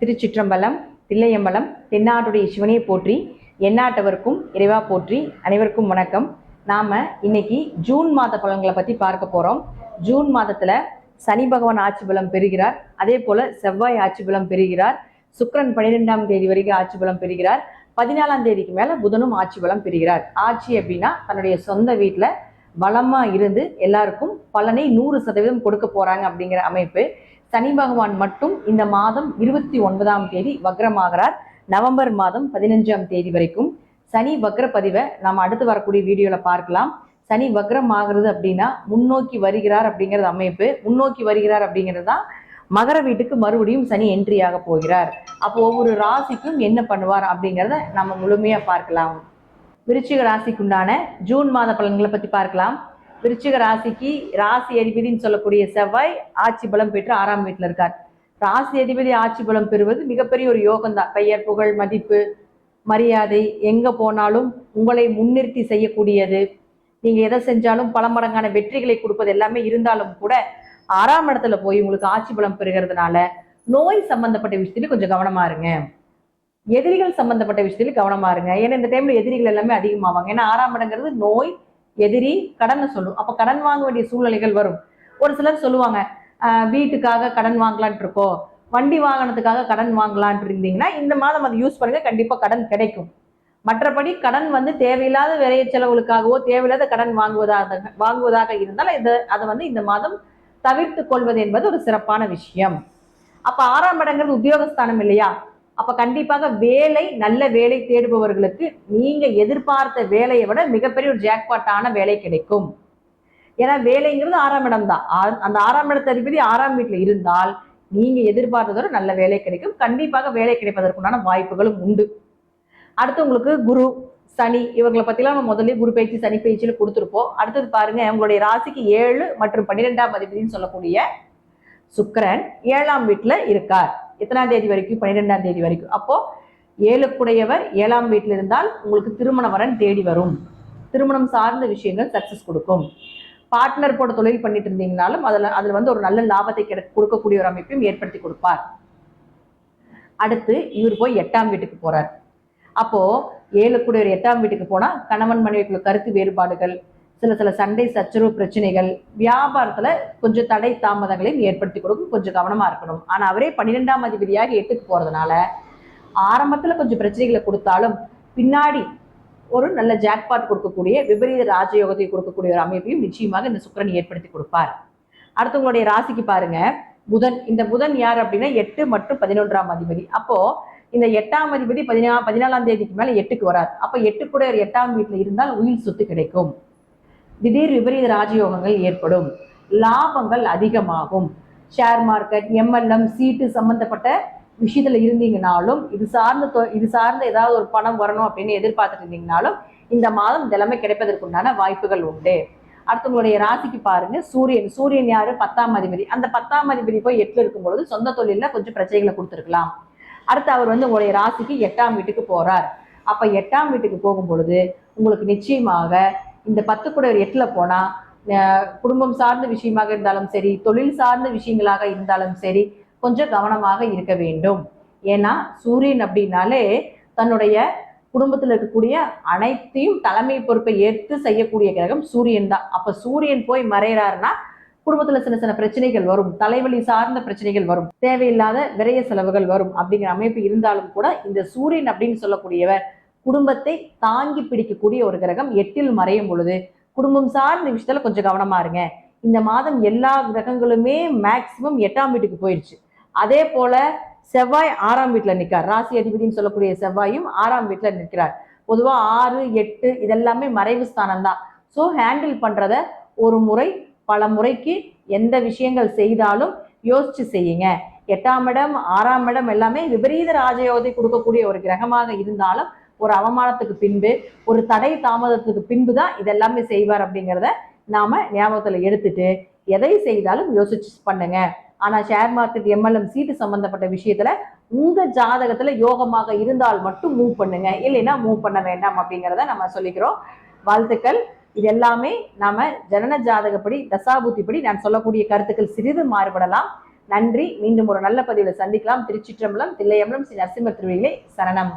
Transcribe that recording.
திருச்சிற்றம்பலம் தில்லையம்பலம் தென்னாட்டுடைய சிவனையை போற்றி எந்நாட்டவருக்கும் இறைவா போற்றி அனைவருக்கும் வணக்கம். நாம இன்னைக்கு ஜூன் மாத பலன்களை பத்தி பார்க்க போறோம். ஜூன் மாதத்துல சனி பகவான் ஆட்சி பலம் பெறுகிறார். அதே போல செவ்வாய் ஆட்சி பலம் பெறுகிறார். சுக்கிரன் பன்னிரெண்டாம் தேதி வரைக்கும் ஆட்சி பலம் பெறுகிறார். பதினாலாம் தேதிக்கு மேல புதனும் ஆட்சி பலம் பெறுகிறார். ஆட்சி அப்படின்னா தன்னுடைய சொந்த வீட்டுல பலமா இருந்து எல்லாருக்கும் பலனை நூறு சதவீதம் கொடுக்க போறாங்க அப்படிங்கிற அமைப்பு. சனி பகவான் மட்டும் இந்த மாதம் இருபத்தி ஒன்பதாம் தேதி வக்ரமாகிறார். நவம்பர் மாதம் பதினஞ்சாம் தேதி வரைக்கும் சனி வக்ர பதிவை நாம் அடுத்து வரக்கூடிய வீடியோல பார்க்கலாம். சனி வக்ரம் ஆகிறது அப்படின்னா முன்னோக்கி வருகிறார் அப்படிங்கிறது அமைப்பு. முன்னோக்கி வருகிறார் அப்படிங்கிறது தான் மகர வீட்டுக்கு மறுபடியும் சனி என்ட்ரி ஆக போகிறார். அப்போ ஒவ்வொரு ராசிக்கும் என்ன பண்ணுவார் அப்படிங்கிறத நம்ம முழுமையா பார்க்கலாம். விருச்சிக ராசிக்குண்டான ஜூன் மாத பலன்களை பத்தி பார்க்கலாம். விருச்சிக ராசிக்கு ராசி அதிபதினு சொல்லக்கூடிய செவ்வாய் ஆட்சி பலம் பெற்று ஆறாம் வீட்டில் இருக்கார். ராசி அதிபதி ஆட்சி பலம் பெறுவது மிகப்பெரிய ஒரு யோகம் தான் பெயர் புகழ் மதிப்பு மரியாதை எங்க போனாலும் உங்களை முன்னிறுத்தி செய்யக்கூடியது. நீங்கள் எதை செஞ்சாலும் பல மடங்கான வெற்றிகளை கொடுப்பது எல்லாமே இருந்தாலும் கூட ஆறாம் இடத்துல போய் உங்களுக்கு ஆட்சி பலம் பெறுகிறதுனால நோய் சம்பந்தப்பட்ட விஷயத்துல கொஞ்சம் கவனமா இருங்க. எதிரிகள் சம்பந்தப்பட்ட விஷயத்துல கவனமா இருங்க. ஏன்னா இந்த டைம்ல எதிரிகள் எல்லாமே அதிகமாவாங்க. ஏன்னா ஆறாம் இடங்கிறது நோய் எதிரி கடனை சொல்லும். அப்போ கடன் வாங்க வேண்டிய சூழ்நிலைகள் வரும். ஒரு சிலர் சொல்லுவாங்க வீட்டுக்காக கடன் வாங்கலான்ட்டு இருக்கோம் வண்டி வாகனத்துக்காக கடன் வாங்கலான்ட்டு இருந்தீங்கன்னா இந்த மாதம் அதை யூஸ் பண்ணுங்க. கண்டிப்பாக கடன் கிடைக்கும். மற்றபடி கடன் வந்து தேவையில்லாத விரைய செலவுகளுக்காகவோ தேவையில்லாத கடன் வாங்குவதாக வாங்குவதாக இருந்தால் இது அதை வந்து இந்த மாதம் தவிர்த்து கொள்வது என்பது ஒரு சிறப்பான விஷயம். அப்ப ஆறாம் இடங்கிறது உத்தியோகஸ்தானம் இல்லையா? அப்போ கண்டிப்பாக வேலை நல்ல வேலை தேடுபவர்களுக்கு நீங்கள் எதிர்பார்த்த வேலையை விட மிகப்பெரிய ஒரு ஜாக்பாட்டான வேலை கிடைக்கும். ஏன்னா வேலைங்கிறது ஆறாம் இடம் தான். அந்த ஆறாம் இடத்த அதிபதி ஆறாம் வீட்டில் இருந்தால் நீங்கள் எதிர்பார்த்ததோட நல்ல வேலை கிடைக்கும். கண்டிப்பாக வேலை கிடைப்பதற்குண்டான வாய்ப்புகளும் உண்டு. அடுத்து உங்களுக்கு குரு சனி இவங்களை பற்றிலாம் நம்ம முதல்ல குரு பயிற்சி சனி பயிற்சியில் கொடுத்துருப்போம். அடுத்தது பாருங்க உங்களுடைய ராசிக்கு ஏழு மற்றும் பன்னிரெண்டாம் அதிபதினு சொல்லக்கூடிய சுக்கரன் ஏழாம் வீட்டுல இருக்கார். எத்தனாம் தேதி வரைக்கும்? பன்னிரெண்டாம் தேதி வரைக்கும். அப்போ ஏழுக்குடையவர் ஏழாம் வீட்டில் இருந்தால் உங்களுக்கு திருமண வரன் தேடி வரும். திருமணம் சார்ந்த விஷயங்கள் சக்சஸ் கொடுக்கும். பார்ட்னர் போட தொழில் பண்ணிட்டு இருந்தீங்கனாலும் அதில் அதில் வந்து ஒரு நல்ல லாபத்தை கிடை கொடுக்கக்கூடிய ஒரு அமைப்பையும் ஏற்படுத்தி கொடுப்பார். அடுத்து இவர் போய் எட்டாம் வீட்டுக்கு போறார். அப்போ ஏழுக்குடையவர் எட்டாம் வீட்டுக்கு போனா கணவன் மனைவிக்குள்ள கருத்து வேறுபாடுகள் சில சில சண்டை சச்சரவு பிரச்சனைகள் வியாபாரத்தில் கொஞ்சம் தடை தாமதங்களையும் ஏற்படுத்தி கொடுக்கும். கொஞ்சம் கவனமாக இருக்கணும். ஆனால் அவரே பன்னிரெண்டாம் அதிபதியாக எட்டுக்கு போகிறதுனால ஆரம்பத்தில் கொஞ்சம் பிரச்சனைகளை கொடுத்தாலும் பின்னாடி ஒரு நல்ல ஜாக்பாட் கொடுக்கக்கூடிய விபரீத ராஜயோகத்தை கொடுக்கக்கூடிய ஒரு அமைப்பையும் நிச்சயமாக இந்த சுக்கரன் ஏற்படுத்தி கொடுப்பார். அடுத்தவங்களுடைய ராசிக்கு பாருங்க. புதன் இந்த புதன் யார் அப்படின்னா எட்டு மற்றும் பதினொன்றாம் அதிபதி. அப்போ இந்த எட்டாம் அதிபதி பதினா பதினாலாம் தேதிக்கு மேல எட்டுக்கு வரார். அப்போ எட்டு கூட ஒரு எட்டாம் வீட்டில் இருந்தால் உயிர் சொத்து கிடைக்கும். திடீர் விபரீத ராஜயோகங்கள் ஏற்படும். லாபங்கள் அதிகமாகும். ஷேர் மார்க்கெட் எம்எல்எம் சீட்டு சம்பந்தப்பட்ட விஷயத்துல இருந்தீங்கனாலும் இது சார்ந்த தொ- இது சார்ந்த ஏதாவது ஒரு பணம் வரணும் அப்படின்னு எதிர்பார்த்துட்டு இருந்தீங்கனாலும் இந்த மாதம் இதெல்லாமே கிடைப்பதற்குண்டான வாய்ப்புகள் உண்டு. அடுத்து உங்களுடைய ராசிக்கு பாருங்க. சூரியன் சூரியன் யாரு? பத்தாம் அதிபதி. அந்த பத்தாம் அதிபதி போய் எட்டுல இருக்கும் பொழுது சொந்த தொழில கொஞ்சம் பிரச்சனைகளை கொடுத்துருக்கலாம். அடுத்து அவர் வந்து உங்களுடைய ராசிக்கு எட்டாம் வீட்டுக்கு போறார். அப்ப எட்டாம் வீட்டுக்கு போகும் பொழுது உங்களுக்கு நிச்சயமாக இந்த பத்து கூட ஒரு எட்டுல போனா குடும்பம் சார்ந்த விஷயமாக இருந்தாலும் சரி தொழில் சார்ந்த விஷயங்களாக இருந்தாலும் சரி கொஞ்சம் கவனமாக இருக்க வேண்டும். ஏன்னா சூரியன் அப்படின்னாலே தன்னுடைய குடும்பத்தில் இருக்கக்கூடிய அனைத்தையும் தலைமை பொறுப்பை ஏற்று செய்யக்கூடிய கிரகம் சூரியன் தான். அப்ப சூரியன் போய் மறைகிறாருன்னா குடும்பத்துல சின்ன சின்ன பிரச்சனைகள் வரும். தலைவலி சார்ந்த பிரச்சனைகள் வரும். தேவையில்லாத விரைய செலவுகள் வரும். அப்படிங்கிற அமைப்பு இருந்தாலும் கூட இந்த சூரியன் அப்படின்னு சொல்லக்கூடியவர் குடும்பத்தை தாங்கி பிடிக்கக்கூடிய ஒரு கிரகம் எட்டில் மறையும் பொழுது குடும்பம் சார்ந்த விஷயத்துல கொஞ்சம் கவனமா இருங்க. இந்த மாதம் எல்லா கிரகங்களுமே மேக்சிமம் எட்டாம் வீட்டுக்கு போயிடுச்சு அதே போல செவ்வாய் ஆறாம் வீட்டுல நிற்கிறார். ராசி அதிபதினு சொல்லக்கூடிய செவ்வாயும் ஆறாம் வீட்டுல நிற்கிறார். பொதுவா ஆறு எட்டு இதெல்லாமே மறைவு ஸ்தானம் தான் ஸோ ஹேண்டில் பண்றத ஒரு முறை பல முறைக்கு எந்த விஷயங்கள் செய்தாலும் யோசிச்சு செய்யுங்க. எட்டாம் இடம் ஆறாம் இடம் எல்லாமே விபரீத ராஜயோகத்தை கொடுக்கக்கூடிய ஒரு கிரகமாக இருந்தாலும் ஒரு அவமானத்துக்கு பின்பு ஒரு தடை தாமதத்துக்கு பின்பு தான் இதெல்லாமே செய்வார் அப்படிங்கிறத நாம ஞாபகத்துல எடுத்துட்டு எதை செய்தாலும் யோசிச்சு பண்ணுங்க. ஆனா ஷேர் மார்க்கெட் எம்எல்எம் சீட்டு சம்பந்தப்பட்ட விஷயத்துல உங்க ஜாதகத்துல யோகமாக இருந்தால் மட்டும் மூவ் பண்ணுங்க. இல்லைன்னா மூவ் பண்ண வேண்டாம் அப்படிங்கிறத நம்ம சொல்லிக்கிறோம். வாழ்த்துக்கள். இது எல்லாமே நாம ஜனன ஜாதகப்படி தசாபுத்திப்படி நான் சொல்லக்கூடிய கருத்துக்கள் சிறிது மாறுபடலாம். நன்றி. மீண்டும் ஒரு நல்ல பதிவில் சந்திக்கலாம். திருச்சிற்றம்பலம் தில்லையம்பலம் ஸ்ரீ நரசிம்ம திருவிகளே சரணம்.